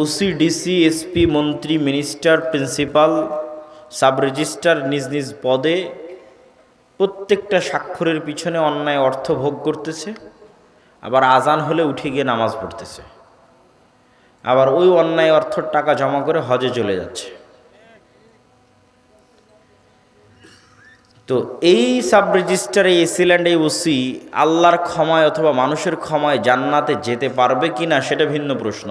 OC DC SP মন্ত্রী minister principal sub registrar নিজ নিজ পদে প্রত্যেকটা স্বাক্ষরের পিছনে অন্যায় অর্থ ভোগ করতেছে, আবার আজান হলে উঠে গিয়ে নামাজ পড়তেছে। আবার ওই অন্যায় অর্থর টাকা জমা করে হজে চলে যাচ্ছে। তো এই সাব রেজিস্টার এই এসিল্যান্ড এই ওসি আল্লাহর ক্ষমায় অথবা মানুষের ক্ষমায় জান্নাতে যেতে পারবে কি না সেটা ভিন্ন প্রশ্ন।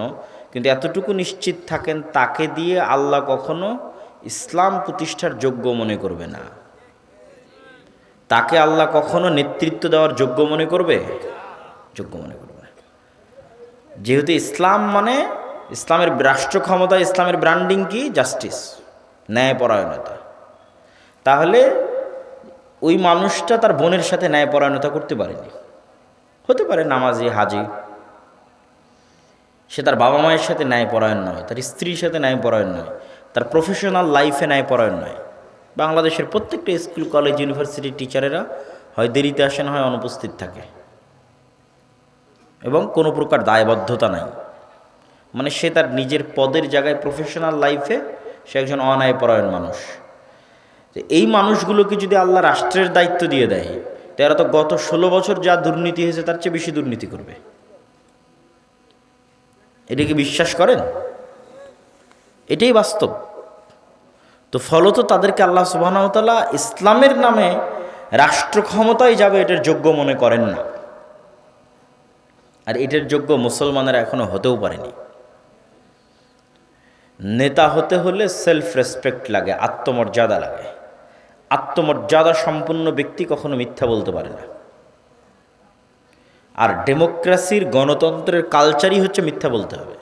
কিন্তু এতটুকু নিশ্চিত থাকেন তাকে দিয়ে আল্লাহ কখনো ইসলাম প্রতিষ্ঠার যোগ্য মনে করবে না। তাকে আল্লাহ কখনো নেতৃত্ব দেওয়ার যোগ্য মনে করবে? যোগ্য মনে করবে যেহেতু ইসলাম মানে ইসলামের রাষ্ট্র ক্ষমতা, ইসলামের ব্র্যান্ডিং কি? জাস্টিস ন্যায়পরায়ণতা। তাহলে ওই মানুষটা তার বোনের সাথে ন্যায়পরায়ণতা করতে পারেনি। হতে পারে নামাজি, হাজি সে তার বাবা মায়ের সাথে ন্যায়পরায়ণ নয়, তার স্ত্রীর সাথে ন্যায়পরায়ণ নয়, তার প্রফেশনাল লাইফে ন্যায়পরায়ণ নয়। বাংলাদেশের প্রত্যেকটা স্কুল কলেজ ইউনিভার্সিটির টিচারেরা হয় দেরিতে আসেন হয় অনুপস্থিত থাকে। এবং কোনো প্রকার দায়বদ্ধতা নাই। মানে সে তার নিজের পদের জায়গায় প্রফেশনাল লাইফে সে একজন অন্যায়পরায়ণ মানুষ। এই মানুষগুলোকে যদি আল্লাহ রাষ্ট্রের দায়িত্ব দিয়ে দেয়, তো এরা তো গত ষোলো বছর যা দুর্নীতি হয়েছে, তার চেয়ে বেশি দুর্নীতি করবে। এটা কি বিশ্বাস করেন? এটাই বাস্তব। তো ফলত তাদেরকে আল্লাহ সুবাহতাল্লাহ ইসলামের নামে রাষ্ট্র ক্ষমতায় যাবে এটার যোগ্য মনে করেন না। আর এটার যোগ্য মুসলমানেরা এখনও হতেও পারেনি। নেতা হতে হলে সেলফ রেসপেক্ট লাগে, আত্মমর্যাদা লাগে। আত্মমর্যাদা সম্পন্ন ব্যক্তি কখনো মিথ্যা বলতে পারে না। আর ডেমোক্রেসির গণতন্ত্রের কালচারই হচ্ছে মিথ্যা বলতে হবে।